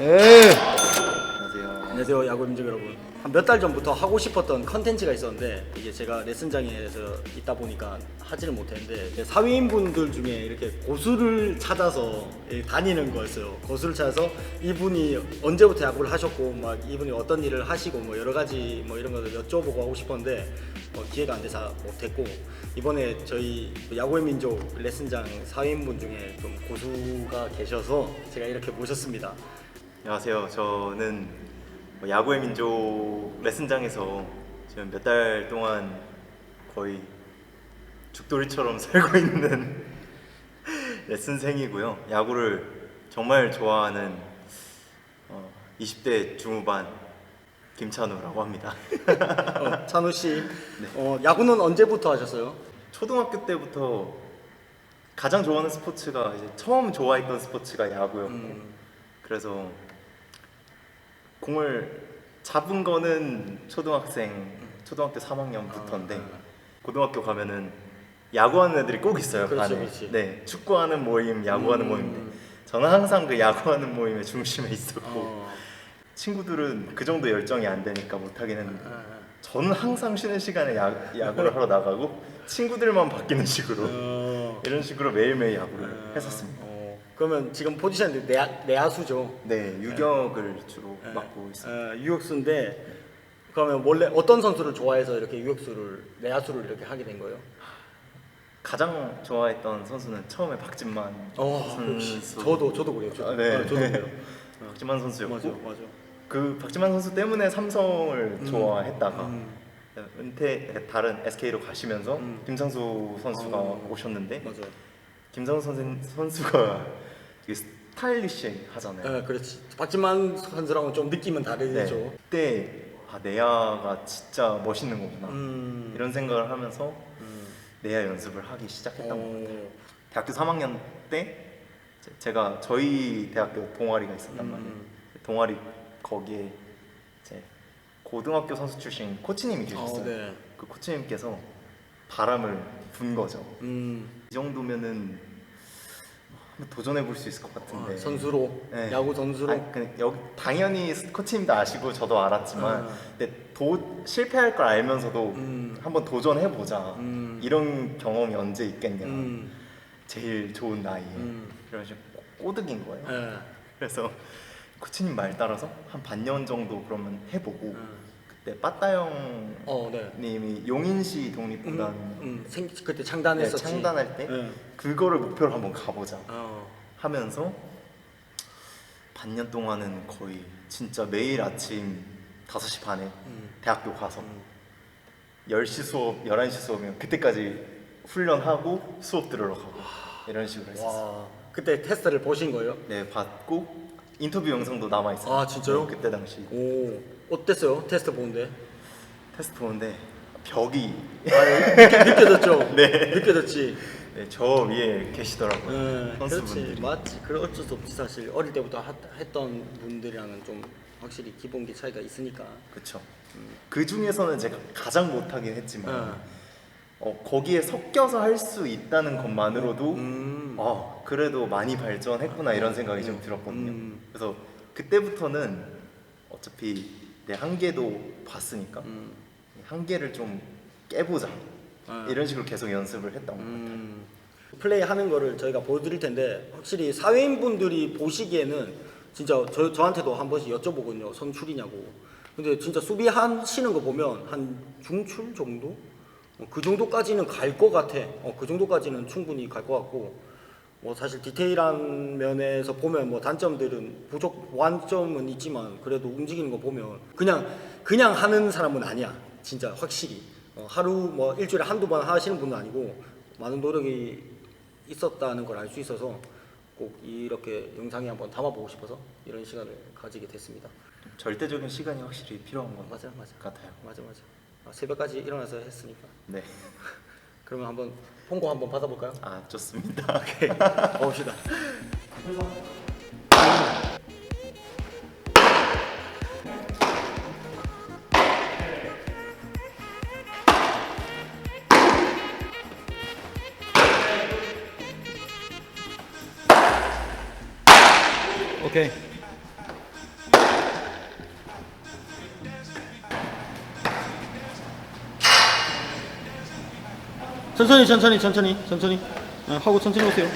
예. 안녕하세요. 안녕하세요 야구 민족 여러분 한 몇 달 전부터 하고 싶었던 컨텐츠가 있었는데 이게 제가 레슨장에서 있다 보니까 하지를 못했는데 사위인분들 중에 이렇게 고수를 찾아서 예, 다니는 거였어요 고수를 찾아서 이분이 언제부터 야구를 하셨고 막 이분이 어떤 일을 하시고 뭐 여러 가지 뭐 이런 것을 여쭤보고 하고 싶었는데 뭐 기회가 안 돼서 못했고 이번에 저희 야구의 민족 레슨장 사위인분 중에 좀 고수가 계셔서 제가 이렇게 모셨습니다 안녕하세요. 저는 뭐 야구의 민족 레슨장에서 지금 몇 달 동안 거의 죽돌이처럼 살고 있는 레슨생이고요. 야구를 정말 좋아하는 어, 20대 중후반 김찬우라고 합니다. 어, 찬우 씨, 어, 야구는 언제부터 하셨어요? 초등학교 때부터 가장 좋아하는 스포츠가 이제 처음 좋아했던 스포츠가 야구였고 음. 그래서 공을 잡은 거는 초등학생 초등학교 3학년부터인데 아, 아. 고등학교 가면은 야구하는 애들이 꼭 있어요 그 안에. 그렇지. 네 축구하는 모임 야구하는 음. 모임인데 저는 항상 그 야구하는 모임의 중심에 있었고 어, 친구들은 그 정도 열정이 안 되니까 못 하긴 했는데 아, 저는 항상 쉬는 시간에 야, 야구를 하러 나가고 친구들만 바뀌는 식으로 어, 이런 식으로 매일매일 야구를 아, 했었습니다. 어, 그러면 지금 포지션이 내야, 내야수죠? 네, 유격을 주로 예, 맡고 있습니다. 어, 유격수인데 그러면 원래 어떤 선수를 좋아해서 이렇게 유격수를 내야수를 이렇게 하게 된 거예요? 가장 좋아했던 선수는 처음에 박진만 어, 선수. 저도 저도 그래요. 저도, 아, 네. 어, 저도 그래요. 박진만 선수였고 맞아, 맞아. 그 박진만 선수 때문에 삼성을 음, 좋아했다가 음, 은퇴 다른 SK로 가시면서 음. 김상수 선수가 어. 오셨는데 맞아. 김상수 선생, 선수가 되게 스타일리시 하잖아요. 예, 그렇지. 박지만 선수랑은 좀 느낌은 다르죠. 네. 그때 아 내야가 진짜 멋있는 거구나 음, 이런 생각을 하면서 음, 내야 연습을 하기 시작했던 것 같아요. 어, 대학교 3학년 때 제- 제가 저희 대학교 동아리가 있었단 음, 말이에요. 음. 동아리 거기에 제 고등학교 선수 출신 코치님이 계셨어요. 어, 네. 그 코치님께서 바람을 분 거죠. 음, 이 정도면은 한번 도전해 볼 수 있을 것 같은데. 아, 선수로 네. 야구 선수로 아니, 그 여기 당연히 코치님도 아시고 저도 알았지만 아. 근데 도, 실패할 걸 알면서도 음. 한번 도전해 보자 음. 이런 경험이 언제 있겠냐 음, 제일 좋은 나이에 음. 그래서 꼬드긴 거예요 예. 그래서 코치님 말 따라서 한 반년 정도 그러면 해보고 음. 그때 빠따형 어, 네. 님이 용인시 독립구단 음, 음, 생, 그때 네, 창단했었지. 창단할 때 예. 그거를 목표로 한번 가보자 어, 하면서 반년 동안은 거의 진짜 매일 아침 5시 반에 음, 대학교 가서 음. 10시 수업, 11시 수업이면 그때까지 훈련하고 수업 들으러 가고 이런 식으로 했었어요. 와, 그때 테스트를 보신 거예요? 네, 받고 인터뷰 영상도 남아 있어요. 아, 진짜요? 그때 당시 오, 어땠어요? 테스트 보는데? 테스트 보는데 벽이 아, 느껴, 느껴졌죠? 네. 느껴졌지. 네, 저 위에 계시더라고요. 네, 선수분들이. 맞지. 그 어쩔 수 없지 사실. 어릴 때부터 하, 했던 분들이랑은 좀 확실히 기본기 차이가 있으니까. 그렇죠. 그 중에서는 제가 가장 못하긴 했지만 어. 어, 거기에 섞여서 할 수 있다는 것만으로도 음. 아 그래도 많이 발전했구나 이런 생각이 좀 들었거든요. 음. 그래서 그때부터는 어차피 내 한계도 봤으니까 음. 한계를 좀 깨보자 아. 이런 식으로 계속 연습을 했던 것 같아요. 음, 플레이 하는 거를 저희가 보여드릴 텐데 확실히 사회인 분들이 보시기에는 진짜 저, 저한테도 한 번씩 여쭤보거든요 선출이냐고 근데 진짜 수비하시는 거 보면 한 중출 정도? 어, 그 정도까지는 갈 것 같아. 어, 그 정도까지는 충분히 갈 것 같고. 뭐 사실 디테일한 면에서 보면 뭐 단점들은 부족 완점은 있지만 그래도 움직이는 거 보면 그냥 그냥 하는 사람은 아니야. 진짜 확실히. 어, 하루 뭐 일주일에 한두 번 하시는 분은 아니고 많은 노력이 있었다는 걸 알 수 있어서 꼭 이렇게 영상에 한번 담아보고 싶어서 이런 시간을 가지게 됐습니다. 절대적인 시간이 확실히 필요한 것 맞아 맞아. 같아요. 맞아 맞아. 아, 새벽까지 일어나서 했으니까. 네, 그러면 한번 홍보 한번 받아볼까요? 아 좋습니다. 오케이. 가봅시다. 오케이 천천히 천천히 천천히 천천히 어, 하고 천천히 오세요.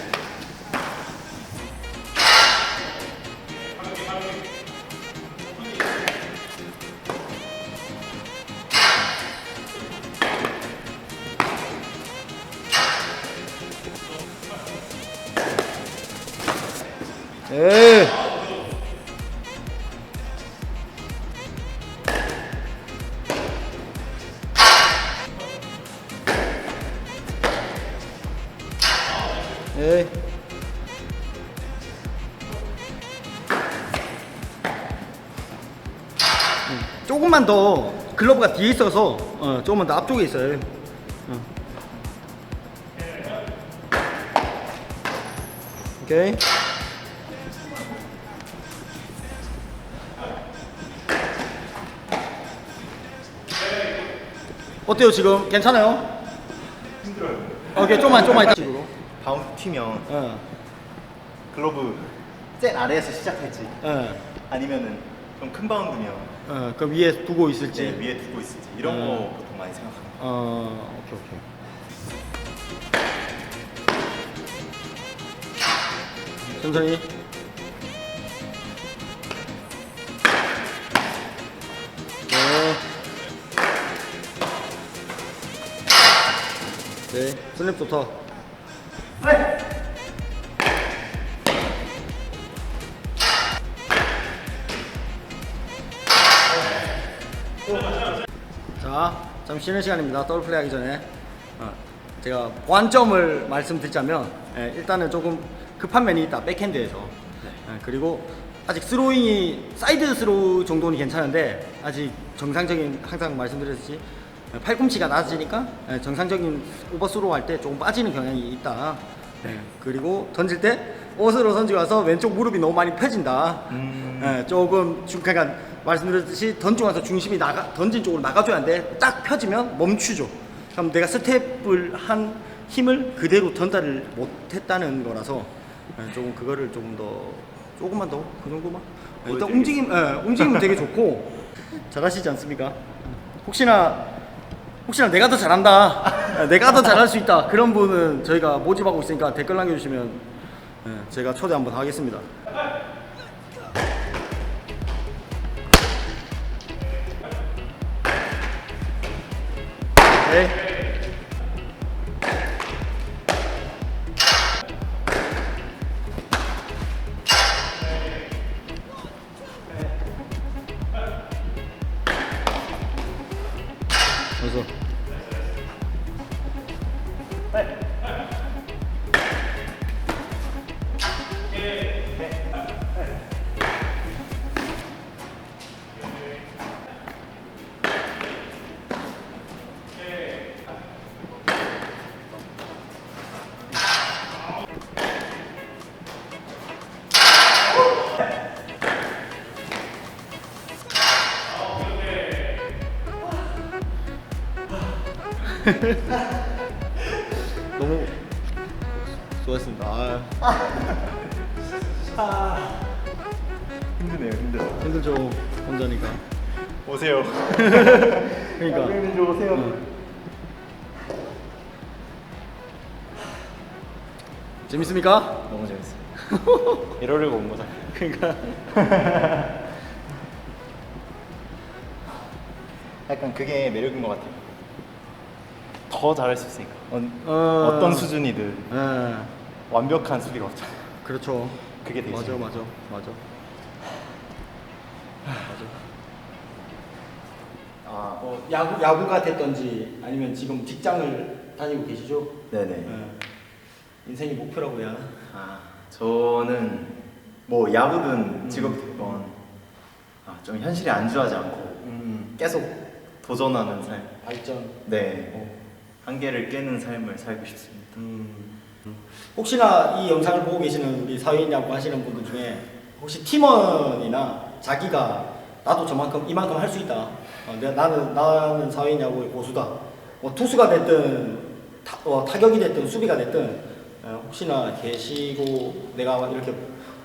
에이. 에이. 음, 조금만 더 글러브가 뒤에 있어서 어, 조금만 더 앞쪽에 있어요. 어. 오케이. 어때요 지금? 괜찮아요? 힘들어요. 오케이 좀만 좀만 이따 식으로. 바운스 튀면 어. 글러브 셋 아래에서 시작할지 어. 아니면은 좀 큰 바운드면 어. 그 위에 두고 있을지. 제 위에 두고 있을지 이런 음. 거 보통 많이 생각합니다. 어. 오케이 오케이. 천천히. 네. 네. 슬립 좋다. 자, 잠시 쉬는 시간입니다. 더블 플레이 하기 전에. 어, 제가 관점을 말씀드리자면 예, 일단은 조금 급한 면이 있다. 백핸드에서. 예, 그리고 아직 스로잉이 사이드 스로우 정도는 괜찮은데 아직 정상적인 항상 말씀드렸듯이 예, 팔꿈치가 낮아지니까 예, 정상적인 오버스로우 할때 조금 빠지는 경향이 있다. 예, 그리고 던질 때 옷으로 던지고 와서 왼쪽 무릎이 너무 많이 펴진다. 음. 예, 조금 중 그러니까 말씀드렸듯이 던지고 나서 중심이 나가 던진 쪽으로 나가줘야 하는데 딱 펴지면 멈추죠. 그럼 내가 스텝을 한 힘을 그대로 전달을 못했다는 거라서 예, 조금 그거를 조금 더 조금만 더 그 정도만 예, 일단 움직임 예, 움직임은 되게 좋고 잘하시지 않습니까? 혹시나 혹시나 내가 더 잘한다, 예, 내가 더 잘할 수 있다 그런 분은 저희가 모집하고 있으니까 댓글 남겨주시면 예, 제가 초대 한번 하겠습니다. 네. 너무 수고했습니다. 아, 힘드네요, 힘들어. 힘들죠 혼자니까. 오세요. 그러니까. 형님 오세요. 응. 재밌습니까? 너무 재밌어요. 이러려고 온 거잖아요. 그러니까. 약간 그게 매력인 것 같아요. 더 잘할 수 있으니까. 어, 어. 어떤 수준이든 예, 완벽한 수비가 없잖아요. 그렇죠. 그게 되게 맞아. 맞아, 맞아. 맞아. 아, 어, 야구 야구가 됐던지 아니면 지금 직장을 다니고 계시죠? 네네. 예. 인생이 목표라고 해야 하나? 아, 저는 뭐 야구든 직업이 됐건 아, 좀 현실에 안주하지 않고 음, 계속 도전하는 삶. 발전. 네. 어. 한계를 깨는 삶을 살고 싶습니다. 음. 혹시나 이 영상을 보고 계시는 우리 사회인 야구 하시는 분들 중에 혹시 팀원이나 자기가 나도 저만큼 이만큼 할 수 있다. 어, 내가 나는 나는 사회인 야구의 고수다. 뭐 투수가 됐든 타, 어, 타격이 됐든 수비가 됐든 어, 혹시나 계시고 내가 이렇게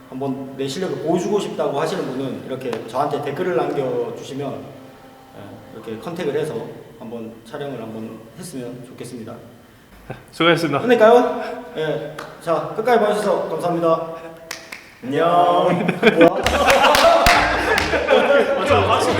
한번 내 실력을 보여주고 싶다고 하시는 분은 이렇게 저한테 댓글을 남겨주시면 어, 이렇게 컨택을 해서 한번 촬영을 한번 했으면 좋겠습니다. 수고하셨습니다. 끝낼까요? 예. 자, 끝까지 봐주셔서 감사합니다. 안녕. 뭐야? 맞아, 맞는